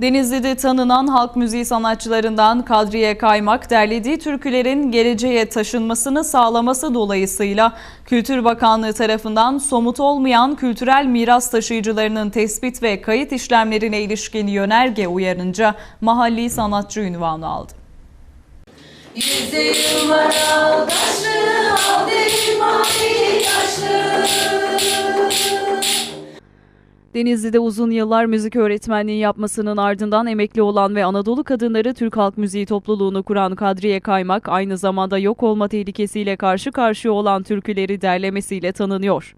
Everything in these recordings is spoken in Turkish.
Denizli'de tanınan halk müziği sanatçılarından Kadriye Kaymak derlediği türkülerin geleceğe taşınmasını sağlaması dolayısıyla Kültür Bakanlığı tarafından somut olmayan kültürel miras taşıyıcılarının tespit ve kayıt işlemlerine ilişkin yönerge uyarınca mahalli sanatçı ünvanı aldı. Yüzde yıllar aldaşlı, al derin mavi. Denizli'de uzun yıllar müzik öğretmenliği yapmasının ardından emekli olan ve Anadolu Kadınları Türk Halk Müziği topluluğunu kuran Kadriye Kaymak aynı zamanda yok olma tehlikesiyle karşı karşıya olan türküleri derlemesiyle tanınıyor.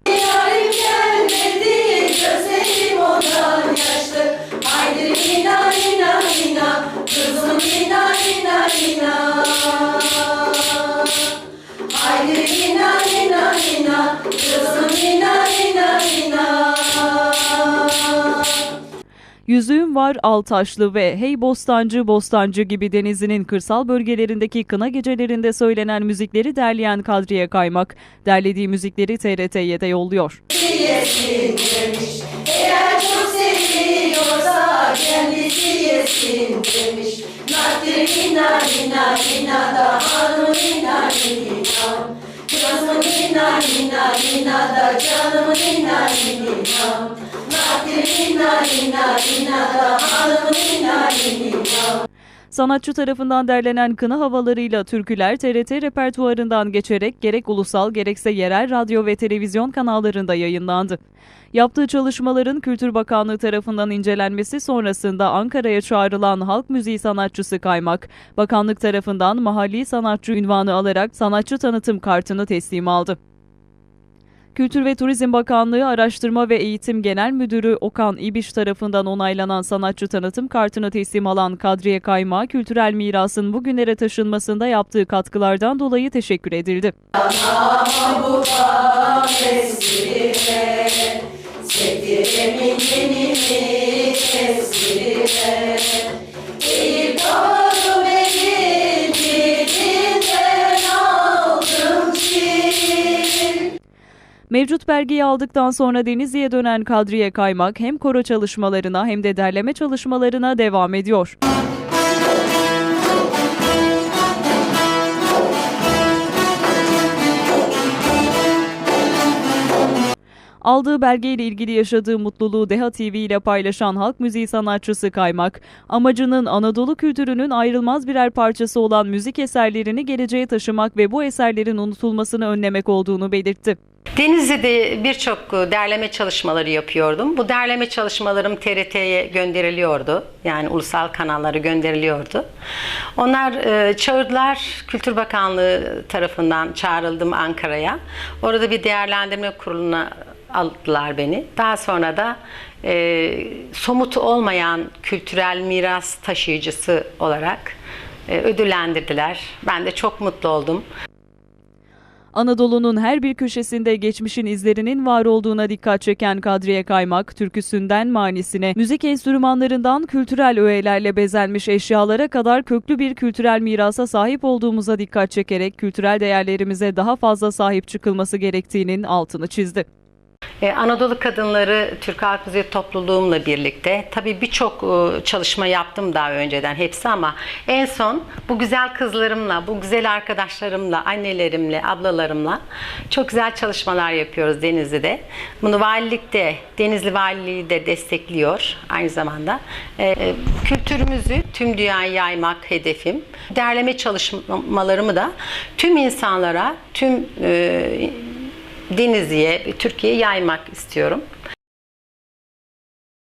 Haydi ina ina ina, kızım ina Yüzüğüm var Altaşlı ve Hey Bostancı Bostancı gibi Denizli'nin kırsal bölgelerindeki kına gecelerinde söylenen müzikleri derleyen Kadriye Kaymak, derlediği müzikleri TRT'ye de yolluyor. Eğer çok seviyorsa kendisi yesin demiş. Nadir ina ina ina da hanım ina ina. Kızım ina ina ina da canım ina ina. Sanatçı tarafından derlenen kına havalarıyla türküler TRT repertuarından geçerek gerek ulusal gerekse yerel radyo ve televizyon kanallarında yayınlandı. Yaptığı çalışmaların Kültür Bakanlığı tarafından incelenmesi sonrasında Ankara'ya çağrılan halk müziği sanatçısı Kaymak, bakanlık tarafından mahalli sanatçı ünvanı alarak sanatçı tanıtım kartını teslim aldı. Kültür ve Turizm Bakanlığı Araştırma ve Eğitim Genel Müdürü Okan İbiş tarafından onaylanan sanatçı tanıtım kartını teslim alan Kadriye Kayma, kültürel mirasın bugünlere taşınmasında yaptığı katkılardan dolayı teşekkür edildi. bu Mevcut belgeyi aldıktan sonra Denizli'ye dönen Kadriye Kaymak hem koro çalışmalarına hem de derleme çalışmalarına devam ediyor. Aldığı belgeyle ilgili yaşadığı mutluluğu Deha TV ile paylaşan halk müziği sanatçısı Kaymak, amacının Anadolu kültürünün ayrılmaz birer parçası olan müzik eserlerini geleceğe taşımak ve bu eserlerin unutulmasını önlemek olduğunu belirtti. Denizli'de birçok derleme çalışmaları yapıyordum. Bu derleme çalışmalarım TRT'ye gönderiliyordu. Yani ulusal kanallara gönderiliyordu. Onlar e, çağırdılar. Kültür Bakanlığı tarafından çağrıldım Ankara'ya. Orada bir değerlendirme kuruluna aldılar beni. Daha sonra da e, somut olmayan kültürel miras taşıyıcısı olarak e, ödüllendirdiler. Ben de çok mutlu oldum. Anadolu'nun her bir köşesinde geçmişin izlerinin var olduğuna dikkat çeken Kadriye Kaymak, türküsünden manisine, müzik enstrümanlarından kültürel öğelerle bezenmiş eşyalara kadar köklü bir kültürel mirasa sahip olduğumuza dikkat çekerek kültürel değerlerimize daha fazla sahip çıkılması gerektiğinin altını çizdi. Ee, Anadolu Kadınları Türk Halk Müziği topluluğumla birlikte tabii birçok e, çalışma yaptım daha önceden hepsi ama en son bu güzel kızlarımla, bu güzel arkadaşlarımla, annelerimle, ablalarımla çok güzel çalışmalar yapıyoruz Denizli'de. Bunu valilikte, Denizli Valiliği de destekliyor aynı zamanda. Ee, Kültürümüzü tüm dünyaya yaymak hedefim. Derleme çalışmalarımı da tüm insanlara, tüm e, Denizli'ye, Türkiye'ye yaymak istiyorum.